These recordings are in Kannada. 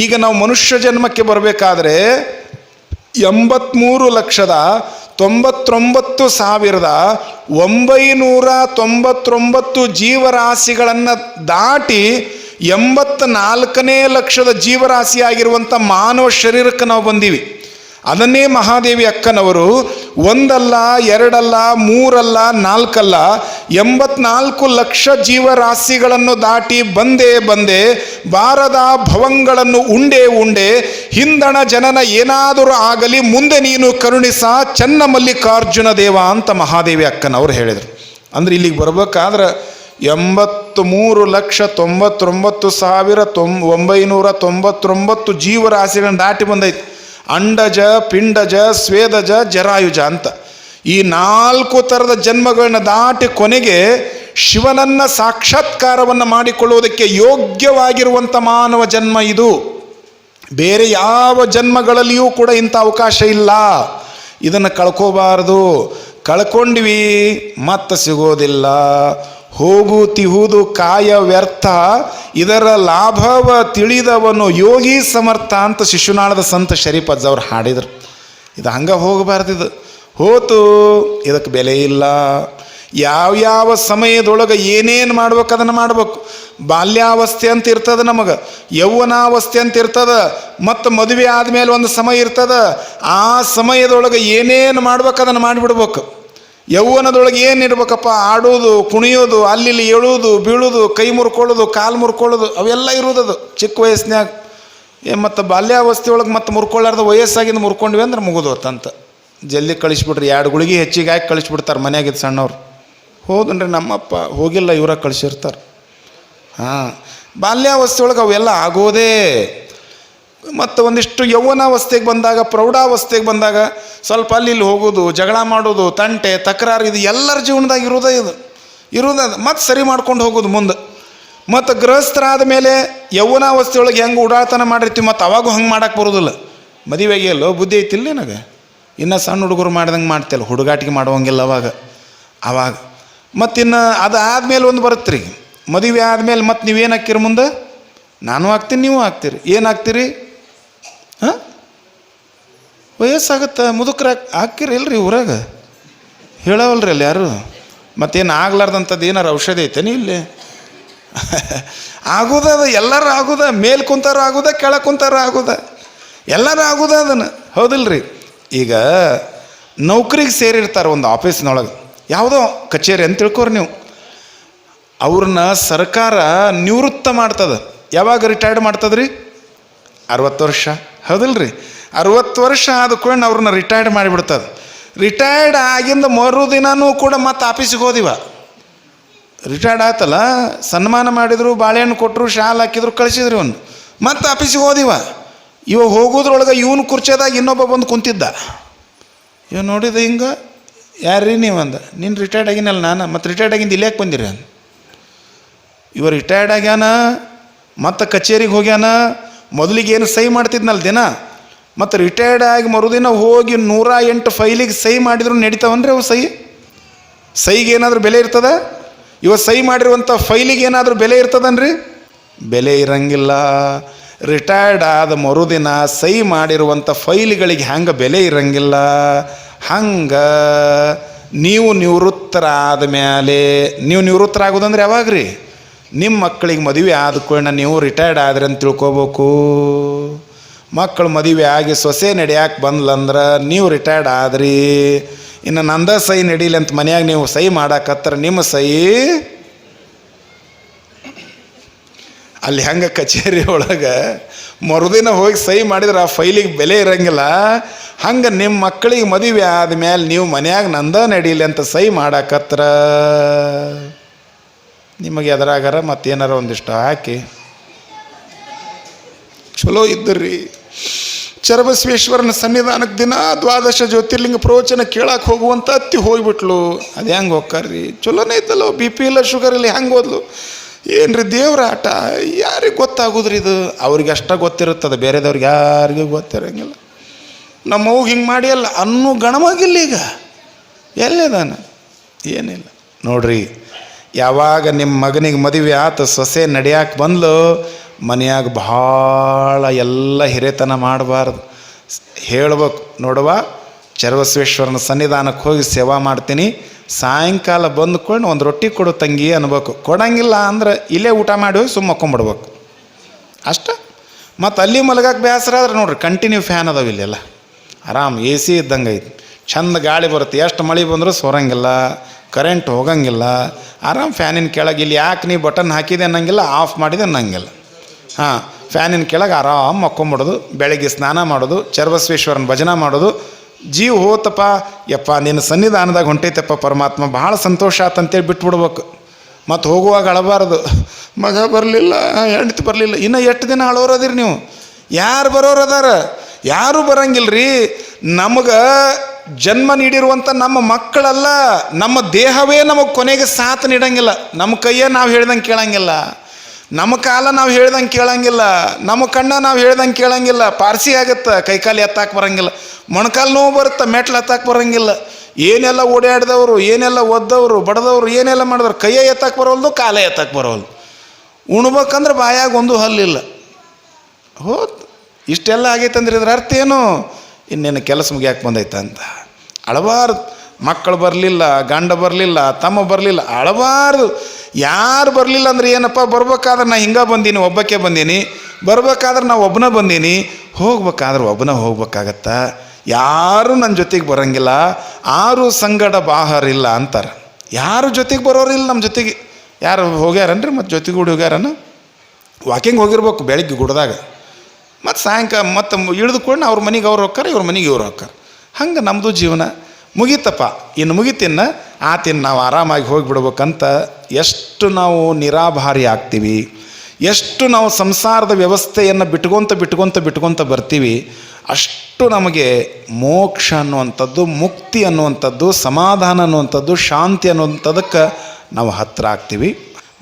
ಈಗ ನಾವು ಮನುಷ್ಯ ಜನ್ಮಕ್ಕೆ ಬರಬೇಕಾದ್ರೆ ಎಂಬತ್ಮೂರು ಲಕ್ಷದ ತೊಂಬತ್ತೊಂಬತ್ತು ಸಾವಿರದ ಒಂಬೈನೂರ ತೊಂಬತ್ತೊಂಬತ್ತು ಜೀವರಾಶಿಗಳನ್ನು ದಾಟಿ ಎಂಬತ್ತ ನಾಲ್ಕನೇ ಲಕ್ಷದ ಜೀವರಾಶಿಯಾಗಿರುವಂಥ ಮಾನವ ಶರೀರಕ್ಕೆ ನಾವು ಬಂದೀವಿ. ಅದನ್ನೇ ಮಹಾದೇವಿ ಅಕ್ಕನವರು ಒಂದಲ್ಲ, ಎರಡಲ್ಲ, ಮೂರಲ್ಲ, ನಾಲ್ಕಲ್ಲ, ಎಂಬತ್ನಾಲ್ಕು ಲಕ್ಷ ಜೀವರಾಶಿಗಳನ್ನು ದಾಟಿ ಬಂದೇ ಬಂದೆ ಬಾರದ ಭವಂಗಳನ್ನು ಉಂಡೆ ಉಂಡೆ ಹಿಂದಣ ಜನನ ಏನಾದರೂ ಆಗಲಿ ಮುಂದೆ ನೀನು ಕರುಣಿಸ ಚನ್ನ ಮಲ್ಲಿಕಾರ್ಜುನ ದೇವ ಅಂತ ಮಹಾದೇವಿ ಅಕ್ಕನವರು ಹೇಳಿದರು. ಅಂದ್ರೆ ಇಲ್ಲಿಗೆ ಬರ್ಬೇಕಾದ್ರೆ ಎಂಬತ್ತು ಮೂರು ಲಕ್ಷ ತೊಂಬತ್ತೊಂಬತ್ತು ಸಾವಿರ ತೊಂಬ ಒಂಬೈನೂರ ತೊಂಬತ್ತೊಂಬತ್ತು ಜೀವರಾಶಿಗಳನ್ನು ದಾಟಿ ಬಂದೈತಿ. ಅಂಡಜ, ಪಿಂಡಜ, ಸ್ವೇದಜ, ಜರಾಯುಜ ಅಂತ. ಈ ನಾಲ್ಕು ಥರದ ಜನ್ಮಗಳನ್ನ ದಾಟಿ ಕೊನೆಗೆ ಶಿವನನ್ನ ಸಾಕ್ಷಾತ್ಕಾರವನ್ನು ಮಾಡಿಕೊಳ್ಳುವುದಕ್ಕೆ ಯೋಗ್ಯವಾಗಿರುವಂಥ ಮಾನವ ಜನ್ಮ ಇದು. ಬೇರೆ ಯಾವ ಜನ್ಮಗಳಲ್ಲಿಯೂ ಕೂಡ ಇಂಥ ಅವಕಾಶ ಇಲ್ಲ. ಇದನ್ನು ಕಳ್ಕೋಬಾರದು. ಕಳ್ಕೊಂಡ್ವಿ, ಮತ್ತೆ ಸಿಗೋದಿಲ್ಲ. ಹೋಗು ತಿಹುದು ಕಾಯ ವ್ಯರ್ಥ, ಇದರ ಲಾಭವ ತಿಳಿದವನು ಯೋಗಿ ಸಮರ್ಥ ಅಂತ ಶಿಶುನಾಳದ ಸಂತ ಶರೀಫ್ ಅವ್ರು ಹಾಡಿದರು. ಇದು ಹಂಗೆ ಹೋಗಬಾರ್ದಿದು ಹೋತು, ಇದಕ್ಕೆ ಬೆಲೆ ಇಲ್ಲ. ಯಾವ್ಯಾವ ಸಮಯದೊಳಗೆ ಏನೇನು ಮಾಡ್ಬೇಕು ಅದನ್ನು ಮಾಡ್ಬೇಕು. ಬಾಲ್ಯಾವಸ್ಥೆ ಅಂತ ಇರ್ತದೆ ನಮಗೆ, ಯೌವನಾವಸ್ಥೆ ಅಂತ ಇರ್ತದೆ, ಮತ್ತು ಮದುವೆ ಆದಮೇಲೆ ಒಂದು ಸಮಯ ಇರ್ತದೆ, ಆ ಸಮಯದೊಳಗೆ ಏನೇನು ಮಾಡ್ಬೇಕು ಅದನ್ನು ಮಾಡಿಬಿಡ್ಬೇಕು. ಯೌವನದೊಳಗೆ ಏನು ಇರ್ಬೇಕಪ್ಪ? ಆಡೋದು, ಕುಣಿಯೋದು ಅಲ್ಲಿ ಏಳೋದು, ಬೀಳೋದು, ಕೈ ಮುರ್ಕೊಳ್ಳೋದು, ಕಾಲು ಮುರ್ಕೊಳ್ಳೋದು, ಅವೆಲ್ಲ ಇರೋದದು. ಚಿಕ್ಕ ವಯಸ್ಸಿನಾಗ ಏ, ಮತ್ತು ಬಾಲ್ಯಾವಸ್ಥೆಯೊಳಗೆ ಮತ್ತೆ ಮುರ್ಕೊಳ್ಳಾರ್ದ ವಯಸ್ಸಾಗಿಂದ ಮುರ್ಕೊಂಡ್ವಿ ಅಂದ್ರೆ ಮುಗಿದೋತಂತ. ಜಲ್ದಿ ಕಳಿಸ್ಬಿಡ್ರಿ ಎರಡು ಗುಳಿಗೆ ಹೆಚ್ಚಿಗೆ ಹಾಕಿ ಕಳಿಸ್ಬಿಡ್ತಾರೆ ಮನ್ಯಾಗಿದ್ದು ಸಣ್ಣವ್ರು. ಹೋದನ್ರಿ ನಮ್ಮಪ್ಪ, ಹೋಗಿಲ್ಲ ಇವರ ಕಳಿಸಿರ್ತಾರೆ. ಹಾಂ, ಬಾಲ್ಯಾವಸ್ಥೆ ಒಳಗೆ ಅವೆಲ್ಲ ಆಗೋದೇ ಮತ್ತು ಒಂದಿಷ್ಟು ಯೌವನಾವಸ್ಥೆಗೆ ಬಂದಾಗ, ಪ್ರೌಢಾವಸ್ಥೆಗೆ ಬಂದಾಗ ಸ್ವಲ್ಪ ಅಲ್ಲಿ ಇಲ್ಲಿ ಹೋಗೋದು, ಜಗಳ ಮಾಡೋದು, ತಂಟೆ, ತಕರಾರು ಇದು ಎಲ್ಲರ ಜೀವನದಾಗ ಇರೋದೇ ಇದು. ಇರೋದ ಮತ್ತು ಸರಿ ಮಾಡ್ಕೊಂಡು ಹೋಗೋದು ಮುಂದೆ. ಮತ್ತು ಗೃಹಸ್ಥರಾದ ಮೇಲೆ ಯೌವನಾವಸ್ಥೆಯೊಳಗೆ ಹೆಂಗೆ ಉಡಾಳ್ತನ ಮಾಡಿರ್ತೀವಿ ಮತ್ತು ಅವಾಗೂ ಹಂಗೆ ಮಾಡಕ್ಕೆ ಬರೋದಿಲ್ಲ. ಮದುವೆಗೆ ಎಲ್ಲೋ ಬುದ್ಧಿ ಐತಿಲ್ಲ ನನಗೆ ಇನ್ನು ಸಣ್ಣ ಹುಡುಗರು ಮಾಡ್ದಂಗೆ ಮಾಡ್ತಿಲ್ಲ ಹುಡುಗಾಟಿಗೆ ಮಾಡುವಂಗಿಲ್ಲ ಅವಾಗ. ಅವಾಗ. ಮತ್ತಿನ್ನು ಆದಮೇಲೆ ಒಂದು ಬರುತ್ತೆ ರೀ. ಮದುವೆ ಆದಮೇಲೆ ಮತ್ತೆ ನೀವೇನು ಹಾಕ್ತೀರಿ ಮುಂದೆ? ನಾನು ಹಾಕ್ತೀನಿ, ನೀವು ಹಾಕ್ತೀರಿ. ಏನು ಹಾಕ್ತೀರಿ? ವಯಸ್ಸಾಗತ್ತೆ ಮುದುಕ್ರ ಹಾಕಿರಿ ಇಲ್ರಿ ಊರಾಗ? ಹೇಳವಲ್ರಿ ಅಲ್ಲಿ ಯಾರು? ಮತ್ತೇನು ಆಗ್ಲಾರ್ದಂಥದ್ದು ಏನಾರು ಔಷಧಿ ಐತೇನಿ ಇಲ್ಲಿ? ಆಗೋದ ಅದು, ಎಲ್ಲರೂ ಆಗೋದ, ಮೇಲೆ ಕುಂತಾರ ಆಗೋದ ಕೆಳಗೆ ಕುಂತಾರ ಆಗೋದ. ಎಲ್ಲರೂ ಆಗೋದ ಅದನ್ನು. ಹೌದಿಲ್ರಿ. ಈಗ ನೌಕರಿಗೆ ಸೇರಿರ್ತಾರೆ ಒಂದು ಆಫೀಸ್ನೊಳಗೆ. ಯಾವುದೋ ಕಚೇರಿ ಅಂತ ತಿಳ್ಕೊರಿ ನೀವು. ಅವ್ರನ್ನ ಸರ್ಕಾರ ನಿವೃತ್ತ ಮಾಡ್ತದೆ. ಯಾವಾಗ ರಿಟೈರ್ಡ್ ಮಾಡ್ತದ್ರಿ? ಅರವತ್ತು ವರ್ಷ. ಹೌದಿಲ್ರಿ. ಅರವತ್ತು ವರ್ಷ ಆದ ಕೂಡ ಅವ್ರನ್ನ ರಿಟೈರ್ಡ್ ಮಾಡಿಬಿಡ್ತದೆ. ರಿಟೈರ್ಡ್ ಆಗಿಂದ ಮರುದಿನನೂ ಕೂಡ ಮತ್ತೆ ಆಫೀಸಿಗೆ ಹೋದಿವ. ರಿಟೈರ್ಡ್ ಆಯ್ತಲ್ಲ, ಸನ್ಮಾನ ಮಾಡಿದರು, ಬಾಳೆಹಣ್ಣು ಕೊಟ್ಟರು ಶಾಲ್ ಹಾಕಿದ್ರು, ಕಳಿಸಿದ್ರು ಇವನು. ಮತ್ತೆ ಆಫೀಸಿಗೆ ಹೋದಿವ. ಇವ ಹೋಗೋದ್ರೊಳಗೆ ಇವನು ಕುರ್ಚೆದಾಗ ಇನ್ನೊಬ್ಬ ಬಂದು ಕುಂತಿದ್ದ. ಇವ ನೋಡಿದ ಹಿಂಗೆ, ಯಾರ್ರಿ ನೀವು? ಅಂದ. ನೀನು ರಿಟೈರ್ಡ್ ಆಗಿನಲ್ಲ ನಾನು, ಮತ್ತು ರಿಟೈರ್ಡ್ ಆಗಿಂದ ಇಲ್ಲಿ ಬಂದಿರಿ? ಅಂದ. ಇವ ರಿಟೈರ್ಡ್ ಆಗ್ಯಾನ, ಮತ್ತು ಕಚೇರಿಗೆ ಹೋಗ್ಯಾನ, ಮೊದಲಿಗೆ ಏನು ಸಹಿ ಮಾಡ್ತಿದ್ನಲ್ಲ ದಿನ ಮತ್ತು ರಿಟೈರ್ಡ್ ಆಗಿ ಮರುದಿನ ಹೋಗಿ ನೂರ ಎಂಟು ಫೈಲಿಗೆ ಸಹಿ ಮಾಡಿದ್ರು ನಡೀತಾವನ್ರಿ ಅವು ಸಹಿ? ಸಹಿಗೆ ಏನಾದರೂ ಬೆಲೆ ಇರ್ತದ? ಇವತ್ತು ಸಹಿ ಮಾಡಿರುವಂಥ ಫೈಲಿಗೆ ಏನಾದರೂ ಬೆಲೆ ಇರ್ತದನ್ರಿ? ಬೆಲೆ ಇರಂಗಿಲ್ಲ. ರಿಟೈರ್ಡ್ ಆದ ಮರುದಿನ ಸಹಿ ಮಾಡಿರುವಂಥ ಫೈಲ್ಗಳಿಗೆ ಹ್ಯಾಂಗೆ ಬೆಲೆ ಇರಂಗಿಲ್ಲ. ಹಂಗೆ ನೀವು ನಿವೃತ್ತರಾದ ಮೇಲೆ ನೀವು ನಿವೃತ್ತರಾಗೋದಂದ್ರೆ ಯಾವಾಗ ರೀ ನಿಮ್ಮ ಮಕ್ಕಳಿಗೆ ಮದುವೆ ಆದ ನೀವು ರಿಟೈರ್ಡ್ ಆದ್ರೆ ಅಂತ ತಿಳ್ಕೊಬೇಕು. ಮಕ್ಕಳು ಮದುವೆ ಆಗಿ ಸೊಸೆ ನಡೆಯಕ್ಕೆ ಬಂದ್ಲಂದ್ರೆ ನೀವು ರಿಟೈರ್ಡ್ ಆದ್ರಿ. ಇನ್ನು ನಂದ ಸಹಿ ನಡೀಲಿ ಅಂತ ಮನೆಯಾಗ ನೀವು ಸಹಿ ಮಾಡಾಕತ್ತರ, ನಿಮ್ಮ ಸೈ ಅಲ್ಲಿ ಹೆಂಗೆ ಕಚೇರಿ ಒಳಗೆ ಮರುದಿನ ಹೋಗಿ ಸಹಿ ಮಾಡಿದ್ರೆ ಆ ಫೈಲಿಗೆ ಬೆಲೆ ಇರಂಗಿಲ್ಲ. ಹಂಗೆ ನಿಮ್ಮ ಮಕ್ಕಳಿಗೆ ಮದುವೆ ಆದಮೇಲೆ ನೀವು ಮನೆಯಾಗ ನಂದ ನಡೀಲಿ ಅಂತ ಸಹಿ ಮಾಡಾಕತ್ರ ನಿಮಗೆ ಎದುರಾಗಾರ ಮತ್ತೇನಾರ ಒಂದಿಷ್ಟು ಹಾಕಿ. ಚಲೋ ಇದ್ದರ್ರಿ ಚರಬಸವೇಶ್ವರನ ಸನ್ನಿಧಾನಕ್ಕೆ ದಿನ ದ್ವಾದಶ ಜ್ಯೋತಿರ್ಲಿಂಗ ಪ್ರವಚನ ಕೇಳಕ್ಕೆ ಹೋಗುವಂತ ಅತ್ತಿ ಹೋಗ್ಬಿಟ್ಲು. ಅದು ಹೆಂಗೆ ಹೋಗ್ಕಾರ್ರಿ? ಚಲೋನೇ ಐತಲ್ಲೋ ಬಿ ಪಿ ಇಲ್ಲ, ಶುಗರ್ ಇಲ್ಲ, ಹೆಂಗೆ ಹೋದ್ಲು ಏನ್ರಿ ದೇವ್ರ ಆಟ? ಯಾರಿಗೆ ಗೊತ್ತಾಗೋದ್ರಿ ಇದು? ಅವ್ರಿಗೆ ಅಷ್ಟ ಗೊತ್ತಿರುತ್ತದೆ, ಬೇರೆದವ್ರಿಗೆ ಯಾರಿಗೂ ಗೊತ್ತಿರಂಗಿಲ್ಲ. ನಮ್ಮವ್ಗೆ ಹಿಂಗೆ ಮಾಡಿ ಅಲ್ಲ ಅನ್ನೋ ಗಣಮಾಗಿಲ್ಲ ಈಗ. ಎಲ್ಲಿದಾನ? ಏನಿಲ್ಲ. ನೋಡ್ರಿ, ಯಾವಾಗ ನಿಮ್ಮ ಮಗನಿಗೆ ಮದುವೆ ಆತ, ಸೊಸೆ ನಡೆಯಕ್ಕೆ ಬಂದ್ಲು ಮನೆಯಾಗ ಭಾಳ ಎಲ್ಲ ಹಿರೇತನ ಮಾಡಬಾರ್ದು. ಹೇಳ್ಬೇಕು, ನೋಡುವ, ಚರ್ವಸ್ವೇಶ್ವರನ ಸನ್ನಿಧಾನಕ್ಕೆ ಹೋಗಿ ಸೇವಾ ಮಾಡ್ತೀನಿ. ಸಾಯಂಕಾಲ ಬಂದ್ಕೊಂಡು ಒಂದು ರೊಟ್ಟಿ ಕೊಡು ತಂಗಿ ಅನ್ಬೇಕು. ಕೊಡಂಗಿಲ್ಲ ಅಂದ್ರೆ ಇಲ್ಲೇ ಊಟ ಮಾಡಿ ಹೋಗಿ ಸುಮ್ಮ ಮಕ್ಕೊಂಬಿಡ್ಬೇಕು ಅಷ್ಟ. ಮತ್ತು ಅಲ್ಲಿ ಮಲಗಕ್ಕೆ ಬೇಸರ ಆದ್ರೆ ನೋಡ್ರಿ ಕಂಟಿನ್ಯೂ ಫ್ಯಾನ್ ಅದಾವ ಇಲ್ಲೆಲ್ಲ. ಆರಾಮ್ ಎ ಸಿ ಇದ್ದಂಗೆ ಐತಿ. ಚಂದ ಗಾಳಿ ಬರುತ್ತೆ. ಎಷ್ಟು ಮಳೆ ಬಂದರೂ ಸೋರಂಗಿಲ್ಲ. ಕರೆಂಟ್ ಹೋಗಂಗಿಲ್ಲ. ಆರಾಮ್ ಫ್ಯಾನಿನ ಕೆಳಗೆ ಇಲ್ಲಿ ಯಾಕೆ ನೀ ಬಟನ್ ಹಾಕಿದೆ ಅನ್ನಂಗಿಲ್ಲ ಆಫ್ ಮಾಡಿದೆ ಅನ್ನಂಗಿಲ್ಲ. ಹಾಂ, ಫ್ಯಾನಿನ ಕೆಳಗೆ ಆರಾಮ್ ಮಕ್ಕೊಂಬಿಡೋದು ಬೆಳಗ್ಗೆ ಸ್ನಾನ ಮಾಡೋದು, ಚರ್ವಸ್ವೇಶ್ವರನ ಭಜನ ಮಾಡೋದು. ಜೀವ ಹೋತಪ್ಪ, ಯಪ್ಪ, ನಿನ್ನ ಸನ್ನಿಧಾನದಾಗ ಹೊಂಟೈತಪ್ಪ ಪರಮಾತ್ಮ, ಭಾಳ ಸಂತೋಷ ಆತಂತೇಳಿ ಬಿಟ್ಬಿಡ್ಬೇಕು. ಮತ್ತು ಹೋಗುವಾಗ ಅಳಬಾರ್ದು. ಮಗ ಬರಲಿಲ್ಲ, ಹೆಂಡತಿ ಬರಲಿಲ್ಲ, ಇನ್ನು ಎಷ್ಟು ದಿನ ಅಳೋರದಿರಿ ನೀವು? ಯಾರು ಬರೋರು ಅದಾರ ಯಾರೂ ಬರಂಗಿಲ್ಲ ರೀ ನಮಗೆ ಜನ್ಮ ನೀಡಿರುವಂಥ ನಮ್ಮ ಮಕ್ಕಳಲ್ಲ, ನಮ್ಮ ದೇಹವೇ ನಮಗೆ ಕೊನೆಗೆ ಸಾಥ್ ನೀಡಂಗಿಲ್ಲ. ನಮ್ಮ ಕೈಯೇ ನಾವು ಹೇಳ್ದಂಗೆ ಕೇಳಂಗಿಲ್ಲ. ನಮ್ಮ ಕಾಲ ನಾವು ಹೇಳ್ದಂಗೆ ಕೇಳಂಗಿಲ್ಲ, ನಮ್ಮ ಕಣ್ಣ ನಾವು ಹೇಳ್ದಂಗೆ ಕೇಳಂಗಿಲ್ಲ, ಪಾರ್ಸಿ ಆಗುತ್ತೆ, ಕೈಕಾಲು ಎತ್ತಾಕೆ ಬರಂಗಿಲ್ಲ. ಮೊಣಕಾಲು ನೋವು ಬರುತ್ತೆ, ಮೆಟ್ಲು ಎತ್ತಾಕೆ ಬರಂಗಿಲ್ಲ. ಏನೆಲ್ಲ ಓಡಾಡಿದವರು, ಏನೆಲ್ಲ ಒದ್ದವರು, ಬಡದವರು, ಏನೆಲ್ಲ ಮಾಡಿದವ್ರು, ಕೈಯೇ ಎತ್ತಕ್ಕೆ ಬರೋಲ್ದು ಕಾಲೇ ಎತ್ತಕ್ಕೆ ಬರೋಲ್ದು ಉಣ್ಬೇಕಂದ್ರೆ ಬಾಯಾಗ ಒಂದು ಹಲ್ಲಿಲ್ಲ. ಹೋ ಇಷ್ಟೆಲ್ಲ ಆಗೈತಂದ್ರೆ ಇದ್ರ ಅರ್ಥ ಏನು? ಇನ್ನೇನು ಕೆಲಸ ಮುಗಿಯಾಕೆ ಬಂದೈತೆ ಅಂತ ಅಳಬಾರ್ದು ಮಕ್ಕಳು ಬರಲಿಲ್ಲ, ಗಂಡ ಬರಲಿಲ್ಲ, ತಮ್ಮ ಬರಲಿಲ್ಲ ಅಳಬಾರ್ದು ಯಾರು ಬರಲಿಲ್ಲ ಅಂದ್ರೆ ಏನಪ್ಪ, ಬರ್ಬೇಕಾದ್ರೆ ನಾ ಹಿಂಗೆ ಬಂದೀನಿ, ಒಬ್ಬಕ್ಕೆ ಬಂದೀನಿ, ಬರ್ಬೇಕಾದ್ರೆ ನಾ ಒಬ್ಬನ ಬಂದೀನಿ. ಹೋಗ್ಬೇಕಾದ್ರೆ ಒಬ್ಬನ ಹೋಗ್ಬೇಕಾಗತ್ತ? ಯಾರು ನನ್ನ ಜೊತೆಗೆ ಬರಂಗಿಲ್ಲ, ಆರು ಸಂಗಡ ಬಾಹರಿಲ್ಲ ಅಂತಾರೆ. ಯಾರು ಜೊತೆಗೆ ಬರೋರಿಲ್ಲ ನಮ್ಮ ಜೊತೆಗೆ. ಯಾರು ಹೋಗ್ಯಾರನ್ರಿ ಮತ್ತು ಜೊತೆಗೆ ಕೂಡ ಹೋಗ್ಯಾರನ? ವಾಕಿಂಗ್ ಹೋಗಿರ್ಬೇಕು ಬೆಳಗ್ಗೆ ಗುಡ್ದಾಗ. ಮತ್ತು ಸಾಯಂಕಾಲ ಮತ್ತು ಇಳಿದುಕೊಂಡು ಅವ್ರ ಮನೆಗೆ ಅವ್ರು ಹೋಗ್ತಾರೆ, ಇವ್ರ ಮನೆಗೆ ಇವ್ರು ಹೋಗ್ತಾರೆ. ಹಂಗೆ ನಮ್ಮದು ಜೀವನ. ಮುಗೀತಪ್ಪ. ಇನ್ನು ಮುಗಿತಿನ್ನ ಆತಿನ್ನು ನಾವು ಆರಾಮಾಗಿ ಹೋಗಿಬಿಡ್ಬೇಕಂತ ಎಷ್ಟು ನಾವು ನಿರಾಭಾರಿ ಆಗ್ತೀವಿ, ಎಷ್ಟು ನಾವು ಸಂಸಾರದ ವ್ಯವಸ್ಥೆಯನ್ನು ಬಿಟ್ಕೊತ ಬಿಟ್ಕೊತ ಬಿಟ್ಕೊತ ಬರ್ತೀವಿ, ಅಷ್ಟು ನಮಗೆ ಮೋಕ್ಷ ಅನ್ನುವಂಥದ್ದು, ಮುಕ್ತಿ ಅನ್ನುವಂಥದ್ದು, ಸಮಾಧಾನ ಅನ್ನುವಂಥದ್ದು, ಶಾಂತಿ ಅನ್ನುವಂಥದಕ್ಕೆ ನಾವು ಹತ್ತಿರ ಆಗ್ತೀವಿ.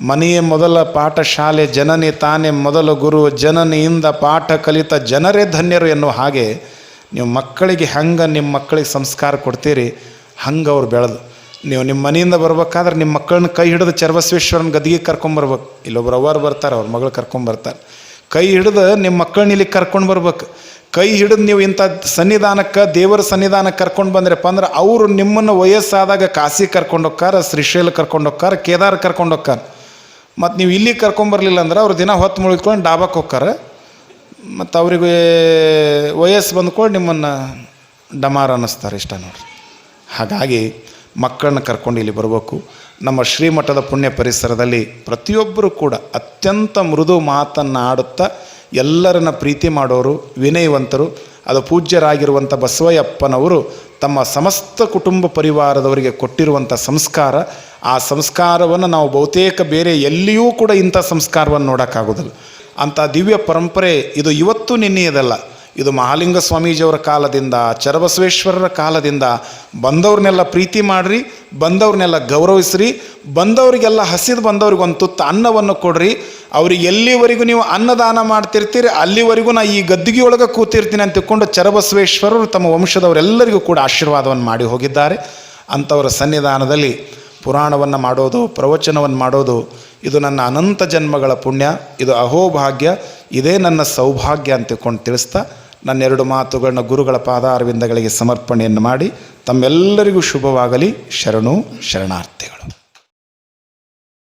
ಮನೆಯೇ ಮೊದಲ ಪಾಠ ಶಾಲೆ, ಜನನೇ ತಾನೇ ಮೊದಲ ಗುರು, ಜನನಿಯಿಂದ ಪಾಠ ಕಲಿತ ಜನರೇ ಧನ್ಯರು ಎನ್ನುವ ಹಾಗೆ ನೀವು ಮಕ್ಕಳಿಗೆ ಹೆಂಗೆ ನಿಮ್ಮ ಮಕ್ಕಳಿಗೆ ಸಂಸ್ಕಾರ ಕೊಡ್ತೀರಿ, ಹಂಗೆ ಅವ್ರು ಬೆಳೆದು. ನೀವು ನಿಮ್ಮ ಮನೆಯಿಂದ ಬರ್ಬೇಕಾದ್ರೆ ನಿಮ್ಮ ಮಕ್ಕಳನ್ನ ಕೈ ಹಿಡಿದು ಚರ್ವಸ್ವೇಶ್ವರನ ಗದಿಗೆ ಕರ್ಕೊಂಬರ್ಬೇಕು ಇಲ್ಲೊಬ್ರು ಅವರು ಬರ್ತಾರೆ, ಅವ್ರ ಮಗಳು ಕರ್ಕೊಂಬರ್ತಾರೆ ಕೈ ಹಿಡಿದು ನಿಮ್ಮ ಮಕ್ಕಳನ್ನ ಇಲ್ಲಿ ಕರ್ಕೊಂಡು ಬರ್ಬೇಕು. ಕೈ ಹಿಡಿದು ನೀವು ಇಂಥ ಸನ್ನಿಧಾನಕ್ಕೆ, ದೇವರ ಸನ್ನಿಧಾನಕ್ಕೆ ಕರ್ಕೊಂಡು ಬಂದ್ರಪ್ಪ ಅಂದ್ರೆ ಅವರು ನಿಮ್ಮನ್ನು ವಯಸ್ಸಾದಾಗ ಕಾಶಿ ಕರ್ಕೊಂಡು ಹೋಗ್ಕಾರ ಶ್ರೀಶೈಲ ಕರ್ಕೊಂಡು ಹೋಗ್ಕಾರ ಕೇದಾರ ಕರ್ಕೊಂಡು ಹೋಗ್ಕಾರ ಮತ್ತು ನೀವು ಇಲ್ಲಿ ಕರ್ಕೊಂಬರ್ಲಿಲ್ಲ ಅಂದ್ರೆ ಅವ್ರು ದಿನ ಹೊತ್ತು ಮುಳುಗ್ಕೊಂಡು ಡಾಬಾಕ್ಕೆ ಹೋಗ್ತಾರೆ. ಮತ್ತು ಅವರಿಗೆ ವಯಸ್ಸು ಬಂದ್ಕೊಂಡು ನಿಮ್ಮನ್ನು ಡಮಾರ್ ಅನ್ನಿಸ್ತಾರೆ ಇಷ್ಟ ನೋಡ್ರಿ. ಹಾಗಾಗಿ ಮಕ್ಕಳನ್ನ ಕರ್ಕೊಂಡು ಇಲ್ಲಿ ಬರಬೇಕು. ನಮ್ಮ ಶ್ರೀಮಠದ ಪುಣ್ಯ ಪರಿಸರದಲ್ಲಿ ಪ್ರತಿಯೊಬ್ಬರು ಕೂಡ ಅತ್ಯಂತ ಮೃದು ಮಾತನ್ನು ಆಡುತ್ತಾ ಎಲ್ಲರನ್ನ ಪ್ರೀತಿ ಮಾಡೋರು, ವಿನಯವಂತರು, ಅದು ಪೂಜ್ಯರಾಗಿರುವಂಥ ಬಸವಯ್ಯಪ್ಪನವರು ತಮ್ಮ ಸಮಸ್ತ ಕುಟುಂಬ ಪರಿವಾರದವರಿಗೆ ಕೊಟ್ಟಿರುವಂಥ ಸಂಸ್ಕಾರ, ಆ ಸಂಸ್ಕಾರವನ್ನು ನಾವು ಬಹುತೇಕ ಬೇರೆ ಎಲ್ಲಿಯೂ ಕೂಡ ಇಂಥ ಸಂಸ್ಕಾರವನ್ನು ನೋಡೋಕ್ಕಾಗೋದಿಲ್ಲ. ಅಂಥ ದಿವ್ಯ ಪರಂಪರೆ ಇದು ಇವತ್ತು ನಿನ್ನೆಯದಲ್ಲ. ಇದು ಮಹಾಲಿಂಗ ಸ್ವಾಮೀಜಿಯವರ ಕಾಲದಿಂದ, ಚರಬಸವೇಶ್ವರರ ಕಾಲದಿಂದ ಬಂದವ್ರನ್ನೆಲ್ಲ ಪ್ರೀತಿ ಮಾಡಿರಿ, ಬಂದವ್ರನ್ನೆಲ್ಲ ಗೌರವಿಸ್ರಿ, ಬಂದವರಿಗೆಲ್ಲ ಹಸಿದು ಬಂದವ್ರಿಗೆ ಒಂದು ತುತ್ತು ಅನ್ನವನ್ನು ಕೊಡ್ರಿ. ಅವ್ರಿಗೆ ಎಲ್ಲಿವರೆಗೂ ನೀವು ಅನ್ನದಾನ ಮಾಡ್ತಿರ್ತೀರಿ, ಅಲ್ಲಿವರೆಗೂ ನಾ ಈ ಗದ್ದಿಗೆಯೊಳಗೆ ಕೂತಿರ್ತೀನಿ ಅಂತ ತಿಳ್ಕೊಂಡು ಚರಬಸವೇಶ್ವರರು ತಮ್ಮ ವಂಶದವರೆಲ್ಲರಿಗೂ ಕೂಡ ಆಶೀರ್ವಾದವನ್ನು ಮಾಡಿ ಹೋಗಿದ್ದಾರೆ. ಅಂಥವರ ಸನ್ನಿಧಾನದಲ್ಲಿ ಪುರಾಣವನ್ನು ಮಾಡೋದು, ಪ್ರವಚನವನ್ನು ಮಾಡೋದು, ಇದು ನನ್ನ ಅನಂತ ಜನ್ಮಗಳ ಪುಣ್ಯ, ಇದು ಅಹೋಭಾಗ್ಯ, ಇದೇ ನನ್ನ ಸೌಭಾಗ್ಯ ಅಂತ ತಿಳ್ಕೊಂಡು ತಿಳಿಸ್ತಾ ನನ್ನೆರಡು ಮಾತುಗಳನ್ನ ಗುರುಗಳ ಪಾದಾರವಿಂದಗಳಿಗೆ ಸಮರ್ಪಣೆಯನ್ನು ಮಾಡಿ ತಮ್ಮೆಲ್ಲರಿಗೂ ಶುಭವಾಗಲಿ, ಶರಣು ಶರಣಾರ್ಥಿಗಳು.